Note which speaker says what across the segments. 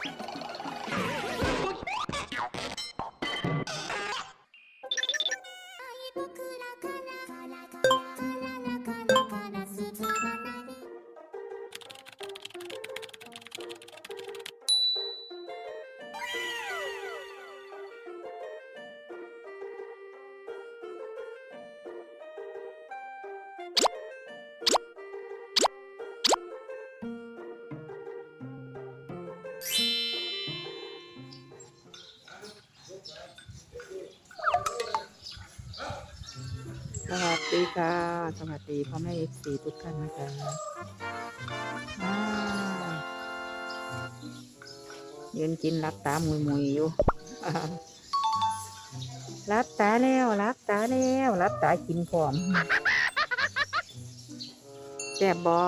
Speaker 1: ส ค่ะ สวัสดีพ่อแม่เอฟซีทุกท่านนะจ๊ะอ่ายืนกินรับตามุยมุยๆอยู่รับตาแล้วรับตาแล้วรับตากินพร้อมแซ่บบอ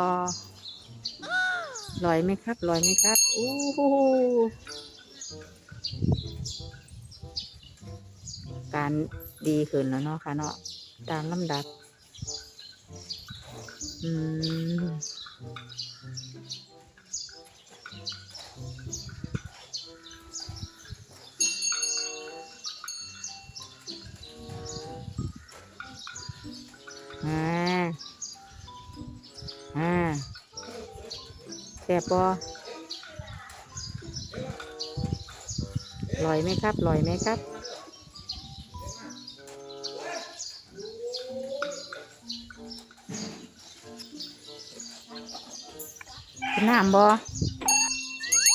Speaker 1: ลอยไหมครับลอยไหมครับอู้หูการดีขึ้นแล้วเนาะค่ะเนาะตามลำดับ อืมอ่าอ่าแซ่บปอลอยไหมครับลอยไหมครับ น้ำบ่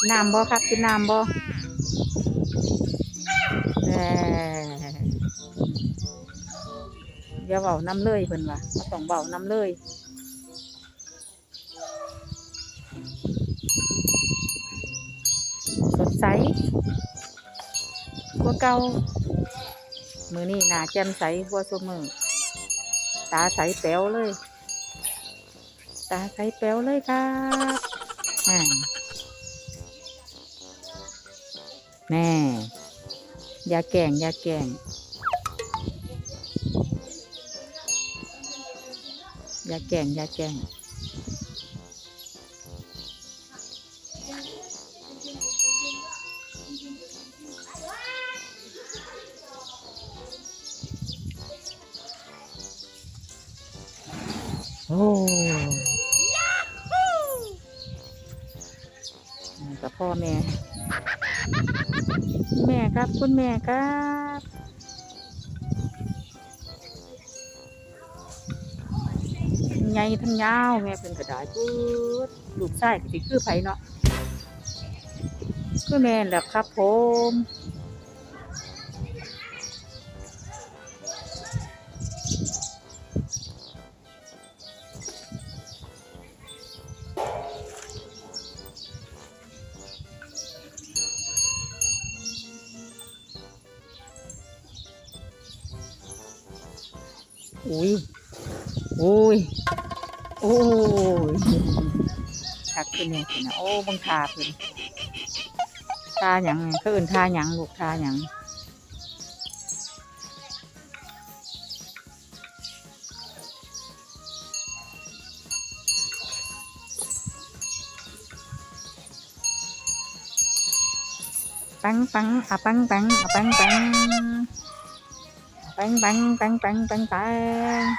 Speaker 1: น้ำบ่ครับกินน้ำบ่อย่าเบาน้ำเลยเพิ่นว่าบ่ต้องเบาน้ำเลยสดใสกว่าเก่ามือนี่หนาแจ่มใสกว่าซุมือตาใสแป๋วเลย ตาใสแป๋วเลยครับอ่า แม่ย่าแกงยาแกงยาแกงยาแกล้ง ครับ คุณแม่ครับใหญ่ทั้งยาว แม่เป็นกระดาษพูดลูกชายก็สิคือไผเนาะคือแม่แหละครับผม อุ้ยอุ้ยโอ้ยคักขึ้นเนี่ยสินะโอ้บังทาเพิ่นทาหยังเขาอื่นทาหยังลูกทาหยังปังปังอะปังปังอะปังปัง bang bang bang bang bang bang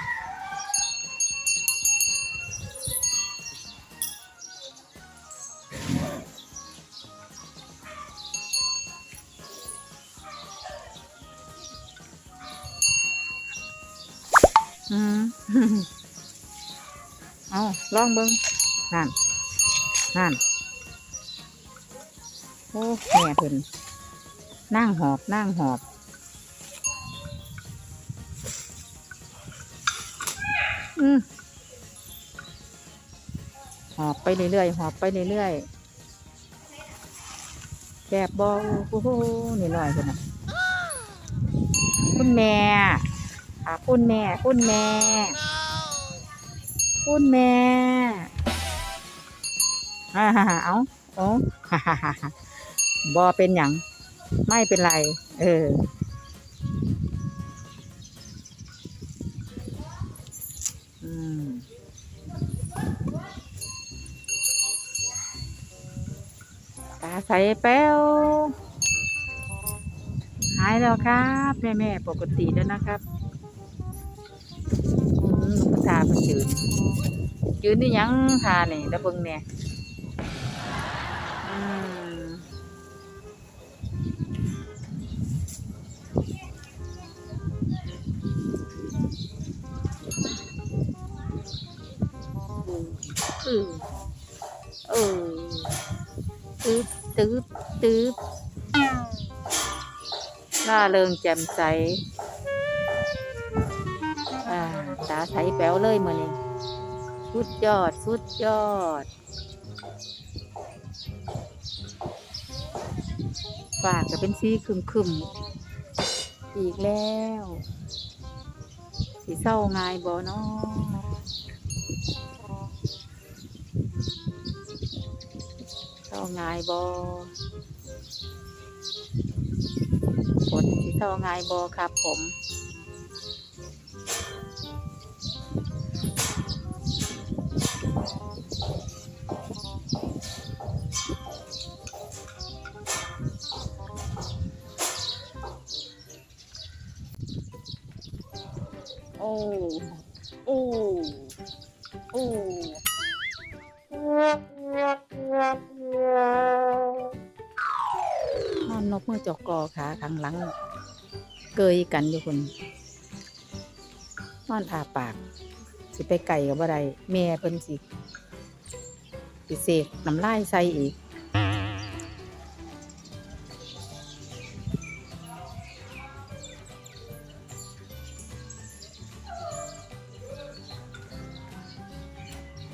Speaker 1: ừ. เอาลองเบิ้งนั่น นั่น โอ้แม่เพิ่นนั่งหอบ นั่งหอบ อืมหอบไปเรื่อยๆหอบไปเรื่อยๆแบบบอโอ้โหนี่หน่อยคนนะคุณแม่อะคุณแม่ คุณแม่ คุณแม่ฮ่าฮ่าฮ่าเอาเอาฮ่าฮ่าฮ่าฮ่าบอเป็นหยังไม่เป็นไร เอออื ใสแป้วหายแล้วครับ แม่แม่ปกติแล้วนะครับลูกตาเพิ่นยืนยืนนี่ยังทานี่ตะเบิงเนี่ยอืม ตึ๊บตึ๊บตึ๊บล่าเริงแจ่มใสตาใสแป๋วเลยมือนี้สุดยอด สุดยอด ฝากจะเป็นสีคึมคึมอีกแล้ว สีเศร้าง่ายบ่เนาะ เศร้าง่ายบ่ผลสีเศร้าง่ายบ่ครับผมโอ้ โอ้ โอ้ นอนนกมือจอกกอขาข้างหลัง เกยกันอยู่คนนอนอาปาก สิไปไก่กับอะไรแม่เพิ่นสิสิเสกน้ำลายใส่อีก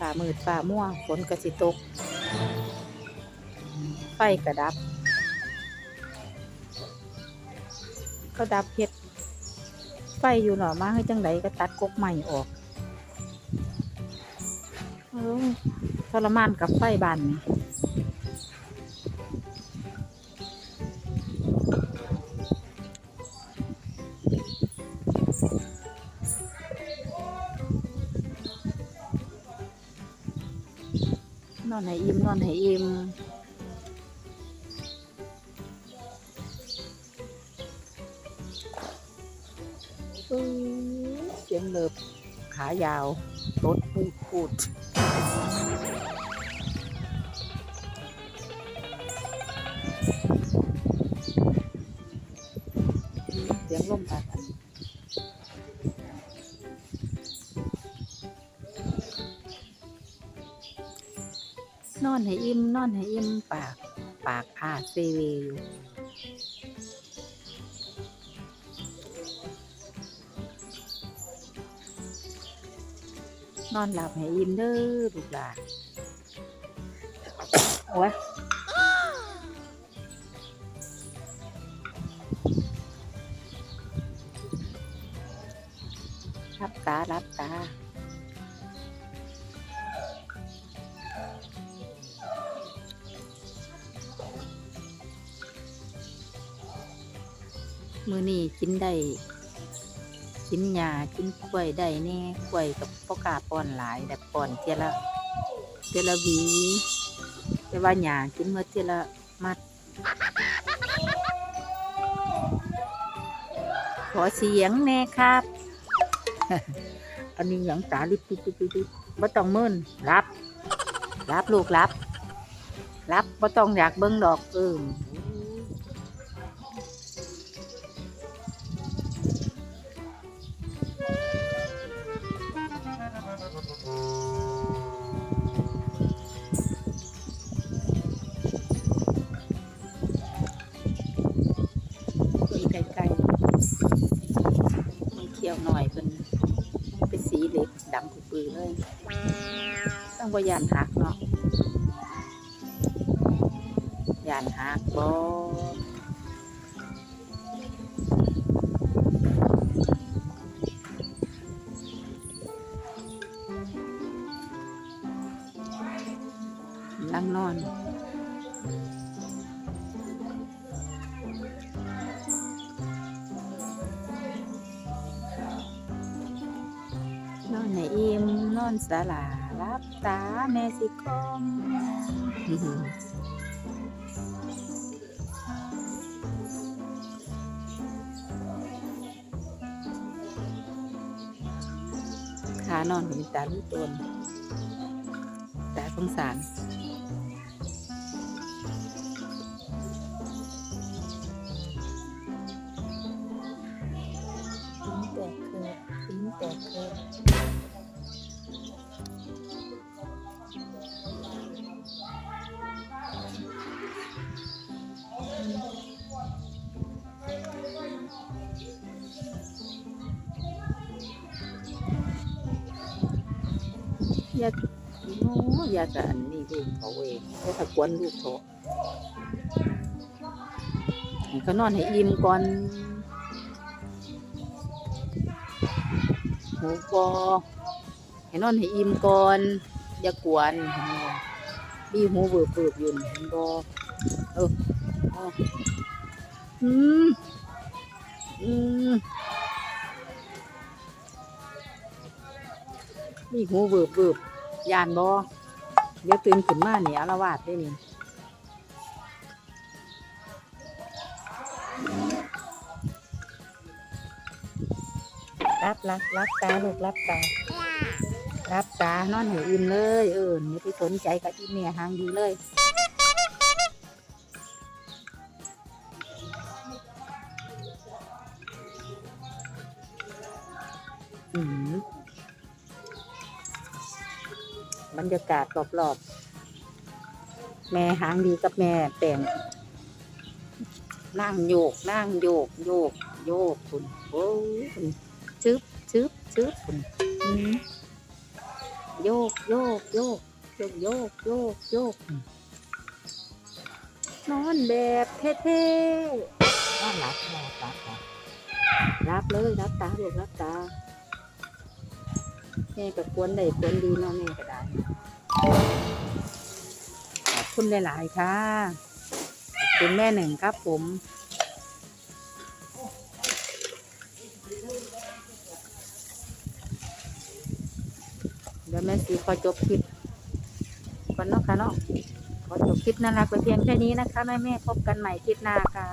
Speaker 1: ฝ่ามืดฝ่าม่วงฝนกระสิตก ไฟกระดับ ก็ดับเฮ็ด ไฟอยู่หนอมาให้จังไดก็ตัดกกใหม่ออกเออทรมานกับไฟบานนี่น อนให้อิ่มนอนให้ นอนให้อิ่มนอนให้อิ่มปาก ปากอาเซเวอยู่นอนหลับให้อิ่มเด้อลูกหลานโอ้ยรับตารับตา มือนี่กินได้กินหญ้ากินกล้วยได้แน่กล้วยกับพ่อกาป้อนหลายแต่ป้อนเทียละเทียละวีแต่ว่าหญ้ากินเมื่อเทียละมัด ขอเสียงแน่ครับ อันนี้หยังตาลิบลิบลิบลิบบ่ต้องมึนรับ รับลูกรับ รับบ่ต้องอยากเบิ่งดอกเออ บ่ยานหักเนาะยานหักบ่นั่งนอนนอนให้อิ่มนอนสลารับตา แม่สิคมขานอนมีงตาลูกตนตาสงสาร
Speaker 2: ปิ้แตกเคือปิ้แตกเคือ
Speaker 1: ย่าโอ้อย่าจะอันนี้ลูกเขาเองย่าตะกวนลูกเขาให้เขานอนให้อิ่มก่อนหูบอให้นอนให้อิ่มก่อนอย่ากวนบีหูเบิบเบิบอยู่นี่เห็นบอเออ อาอืมอืมบีหูเบิบเบิบยานบอเดี๋ยวตื่นขึ้นมาเนี่ยอารวาสได้นี่
Speaker 2: รับรับรับตาลูกรับตา
Speaker 1: รับตานอนให้อิ่มเลย เออไม่ไปสนใจกับอีเมียหางดีเลย บรรยากาศรอบๆ แม่หางดีกับแม่แต่งนั่งโยกนั่งโยกโยกโยกคุณโอ้ยคุณชึบชึบชึบคุณอืมโยกโยกโยกโยกโยกโยกโยกอืมนอนแบบเท่ๆนอนหลับหลับหลับหลับรับเลยรับตาลูกรับตา แม่ก็ควรได้ควรดีเนาะแม่ก็ได้ขอบคุณหลายๆค่ะขอบคุณแม่หนึ่งครับผมเดี๋ยวแม่สีขอจบคลิปก่อนเนาะค่ะเนาะขอจบคลิปน่ารักไปเพียงแค่นี้นะคะแม่แม่พบกันใหม่คลิปหน้าค่ะ